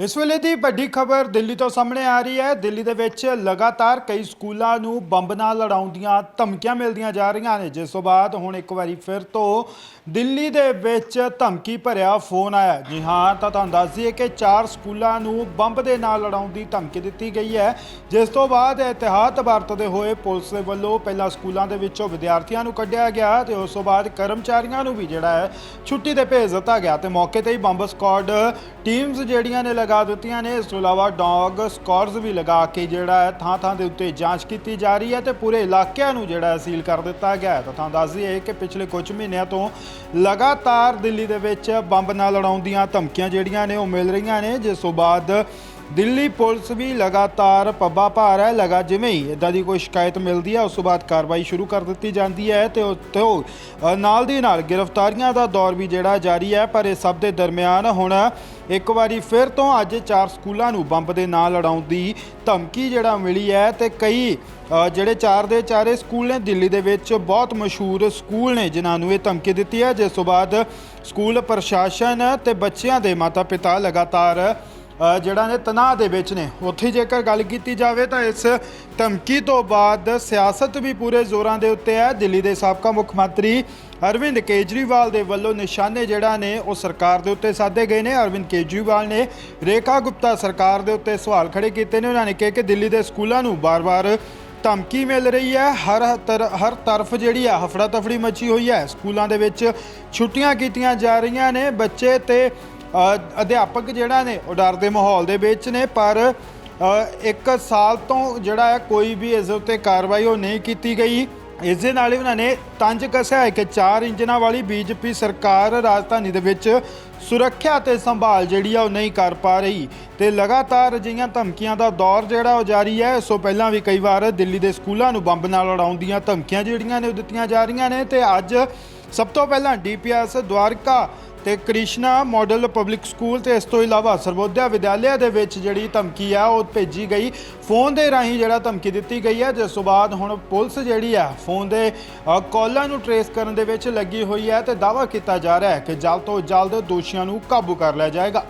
ਇਸ ਵੇਲੇ ਦੀ ਵੱਡੀ ਖਬਰ ਦਿੱਲੀ ਤੋਂ ਸਾਹਮਣੇ ਆ ਰਹੀ ਹੈ। ਦਿੱਲੀ ਦੇ ਵਿੱਚ ਲਗਾਤਾਰ ਕਈ ਸਕੂਲਾਂ ਨੂੰ ਬੰਬ ਨਾਲ ਲੜਾਉਣ ਦੀਆਂ ਧਮਕੀਆਂ ਮਿਲਦੀਆਂ ਜਾ ਰਹੀਆਂ ਨੇ। ਜਿਸ ਤੋਂ ਬਾਅਦ ਹੁਣ ਇੱਕ ਵਾਰੀ ਫਿਰ ਤੋਂ ਦਿੱਲੀ ਦੇ ਵਿੱਚ ਧਮਕੀ ਭਰਿਆ ਫੋਨ ਆਇਆ ਜੀ ਹਾਂ, ਤਾਂ ਤੁਹਾਨੂੰ ਦੱਸ ਦਈਏ ਕਿ ਚਾਰ ਸਕੂਲਾਂ ਨੂੰ ਬੰਬ ਦੇ ਨਾਲ ਲੜਾਉਣ ਦੀ ਧਮਕੀ ਦਿੱਤੀ ਗਈ ਹੈ। ਜਿਸ ਤੋਂ ਬਾਅਦ ਇਤਿਹਾਦ ਵਰਤਦੇ ਹੋਏ ਪੁਲਿਸ ਦੇ ਵੱਲੋਂ ਪਹਿਲਾਂ ਸਕੂਲਾਂ ਦੇ ਵਿੱਚੋਂ ਵਿਦਿਆਰਥੀਆਂ ਨੂੰ ਕੱਢਿਆ ਗਿਆ ਤੇ ਉਸ ਤੋਂ ਬਾਅਦ ਕਰਮਚਾਰੀਆਂ ਨੂੰ ਵੀ ਜਿਹੜਾ ਹੈ ਛੁੱਟੀ ਤੇ ਭੇਜ ਦਿੱਤਾ ਗਿਆ ਤੇ ਮੌਕੇ ਤੇ ਹੀ ਬੰਬ ਸਕਾਡ ਟੀਮਸ ਜਿਹੜੀਆਂ ਨੇ ਲਗਾ ਦਿੱਤੀਆਂ ਨੇ। ਇਸ ਤੋਂ ਇਲਾਵਾ ਡੌਗ ਸਕਾਡਸ ਵੀ ਲਗਾ ਕੇ ਜਿਹੜਾ ਹੈ ਥਾਂ ਥਾਂ ਦੇ ਉੱਤੇ ਜਾਂਚ ਕੀਤੀ ਜਾ ਰਹੀ ਹੈ ਤੇ ਪੂਰੇ ਇਲਾਕਿਆਂ ਨੂੰ ਜਿਹੜਾ ਸੀਲ ਕਰ ਦਿੱਤਾ ਗਿਆ ਹੈ। ਤਾਂ ਤੁਹਾਨੂੰ ਦੱਸ ਦਈਏ ਕਿ ਪਿਛਲੇ ਕੁਝ ਮਹੀਨਿਆਂ ਤੋਂ ਲਗਾਤਾਰ ਦਿੱਲੀ ਦੇ ਵਿੱਚ ਬੰਬ ਨਾਲ ਲੜਾਉਣ ਦੀਆਂ ਧਮਕੀਆਂ ਜਿਹੜੀਆਂ ਨੇ ਉਹ ਮਿਲ ਰਹੀਆਂ ਨੇ, ਜਿਸ ਤੋਂ ਬਾਅਦ ਦਿੱਲੀ ਪੁਲਿਸ ਵੀ ਲਗਾਤਾਰ ਪੱਬਾ ਭਾਰ ਹੈ, ਲਗਾ ਜਿਵੇਂ ਹੀ ਇਦਾਂ ਦੀ ਕੋਈ ਸ਼ਿਕਾਇਤ ਮਿਲਦੀ ਹੈ, ਉਸ ਤੋਂ ਬਾਅਦ ਕਾਰਵਾਈ ਸ਼ੁਰੂ ਕਰ ਦਿੱਤੀ ਜਾਂਦੀ ਹੈ ਤੇ ਉੱਥੋਂ ਨਾਲ ਦੀ ਨਾਲ ਗ੍ਰਿਫਤਾਰੀਆਂ ਦਾ ਦੌਰ ਵੀ ਜਿਹੜਾ ਜਾਰੀ ਹੈ, ਪਰ ਇਹ ਸਭ ਦੇ ਦਰਮਿਆਨ ਹੁਣ ਇੱਕ ਵਾਰੀ ਫਿਰ ਤੋਂ ਅੱਜ ਚਾਰ ਸਕੂਲਾਂ ਨੂੰ ਬੰਬ ਦੇ ਨਾਲ ਲੜਾਉਣ ਦੀ ਧਮਕੀ ਜਿਹੜਾ ਮਿਲੀ ਹੈ ਤੇ ਕਈ ਜਿਹੜੇ ਚਾਰ ਦੇ ਚਾਰੇ ਸਕੂਲ ਨੇ ਦਿੱਲੀ ਦੇ ਵਿੱਚ ਬਹੁਤ ਮਸ਼ਹੂਰ ਸਕੂਲ ਨੇ ਜਿਨ੍ਹਾਂ ਨੂੰ ਇਹ ਧਮਕੀ ਦਿੱਤੀ ਹੈ, ਜਿਸ ਤੋਂ ਬਾਅਦ ਸਕੂਲ ਪ੍ਰਸ਼ਾਸਨ ਤੇ ਬੱਚਿਆਂ ਦੇ ਮਾਤਾ-ਪਿਤਾ ਲਗਾਤਾਰ ਜਿਹੜਾ ਨੇ ਤਣਾਅ ਦੇ ਵਿੱਚ ਨੇ। ਉੱਥੇ ਜੇਕਰ ਗੱਲ ਕੀਤੀ ਜਾਵੇ ਤਾਂ ਇਸ ਧਮਕੀ ਤੋਂ ਬਾਅਦ ਸਿਆਸਤ ਵੀ ਪੂਰੇ ਜ਼ੋਰਾਂ ਦੇ ਉੱਤੇ ਹੈ। ਦਿੱਲੀ ਦੇ ਸਾਬਕਾ ਮੁੱਖ ਮੰਤਰੀ ਅਰਵਿੰਦ ਕੇਜਰੀਵਾਲ ਦੇ ਵੱਲੋਂ ਨਿਸ਼ਾਨੇ ਜਿਹੜਾ ਨੇ, ਉਹ ਸਰਕਾਰ ਦੇ ਉੱਤੇ ਸਾਧੇ ਗਏ ਨੇ। ਅਰਵਿੰਦ ਕੇਜਰੀਵਾਲ ਨੇ ਰੇਖਾ ਗੁਪਤਾ ਸਰਕਾਰ ਦੇ ਉੱਤੇ ਸਵਾਲ ਖੜੇ ਕੀਤੇ ਨੇ। ਉਹਨਾਂ ਨੇ ਕਿਹਾ ਕਿ ਦਿੱਲੀ ਦੇ ਸਕੂਲਾਂ ਨੂੰ ਬਾਰ-ਬਾਰ ਧਮਕੀ ਮਿਲ ਰਹੀ ਹੈ। ਹਰ ਤਰ, ਹਰ ਤਰਫ ਜਿਹੜੀ ਹੈ ਹਫੜਾ ਤਫੜੀ ਮਚੀ ਹੋਈ ਹੈ। ਸਕੂਲਾਂ ਦੇ ਵਿੱਚ ਛੁੱਟੀਆਂ ਕੀਤੀਆਂ ਜਾ ਰਹੀਆਂ ਨੇ। ਬੱਚੇ ਤੇ ਅਧਿਆਪਕ ਜਿਹੜਾ ਨੇ, ਉਹ ਡਰ ਦੇ ਮਾਹੌਲ ਦੇ ਵਿੱਚ ਨੇ, ਪਰ ਇੱਕ ਸਾਲ ਤੋਂ ਜਿਹੜਾ ਹੈ, ਕੋਈ ਵੀ ਇਸ ਉੱਤੇ ਕਾਰਵਾਈ ਉਹ ਨਹੀਂ ਕੀਤੀ ਗਈ। ਇਸ ਦੇ ਨਾਲ ਹੀ ਉਹਨਾਂ ਨੇ ਤੰਜ ਕੱਸਿਆ ਹੈ ਕਿ ਚਾਰ ਇੰਜਨਾਂ ਵਾਲੀ ਬੀਜੇਪੀ ਸਰਕਾਰ ਰਾਜਧਾਨੀ ਦੇ ਵਿੱਚ ਸੁਰੱਖਿਆ ਤੇ ਸੰਭਾਲ ਜਿਹੜੀ ਆ, ਉਹ ਨਹੀਂ ਕਰ ਪਾ ਰਹੀ। ਤੇ ਲਗਾਤਾਰ ਅਜਿਹੀਆਂ ਧਮਕੀਆਂ ਦਾ ਦੌਰ ਜਿਹੜਾ, ਉਹ ਜਾਰੀ ਹੈ। ਇਸ ਤੋਂ ਪਹਿਲਾਂ ਵੀ ਕਈ ਵਾਰ ਦਿੱਲੀ ਦੇ ਸਕੂਲਾਂ ਨੂੰ ਬੰਬ ਨਾਲ ਉਡਾਉਣ ਦੀਆਂ ਧਮਕੀਆਂ ਜਿਹੜੀਆਂ ਨੇ, ਉਹ ਦਿੱਤੀਆਂ ਜਾ ਰਹੀਆਂ ਨੇ। ਤੇ ਅੱਜ ਸਭ ਤੋਂ ਪਹਿਲਾਂ ਡੀਪੀਐਸ ਦਵਾਰਕਾ ਤੇ ਕ੍ਰਿਸ਼ਨਾ ਮਾਡਲ ਪਬਲਿਕ ਸਕੂਲ ਤੇ ਇਸ ਤੋਂ ਇਲਾਵਾ ਸਰਵੋਦਿਆ ਵਿਦਿਆਲਿਆ ਦੇ ਵਿੱਚ ਜਿਹੜੀ ਧਮਕੀ ਆ ਉਹ ਭੇਜੀ ਗਈ। ਫੋਨ ਦੇ ਰਾਹੀਂ ਜਿਹੜਾ ਧਮਕੀ ਦਿੱਤੀ ਗਈ ਹੈ ਜਿਸ ਤੋਂ ਬਾਅਦ ਹੁਣ ਪੁਲਿਸ ਜਿਹੜੀ ਆ ਫੋਨ ਦੇ ਅ, ਕਾਲਾਂ ਨੂੰ ਟਰੇਸ ਕਰਨ ਦੇ ਵਿੱਚ ਲੱਗੀ ਹੋਈ ਹੈ ਤੇ ਦਾਅਵਾ ਕੀਤਾ ਜਾ ਰਿਹਾ ਹੈ ਕਿ ਜਲਦ ਤੋਂ ਜਲਦ ਦੋਸ਼ੀਆਂ ਨੂੰ ਕਾਬੂ ਕਰ ਲਿਆ ਜਾਏਗਾ।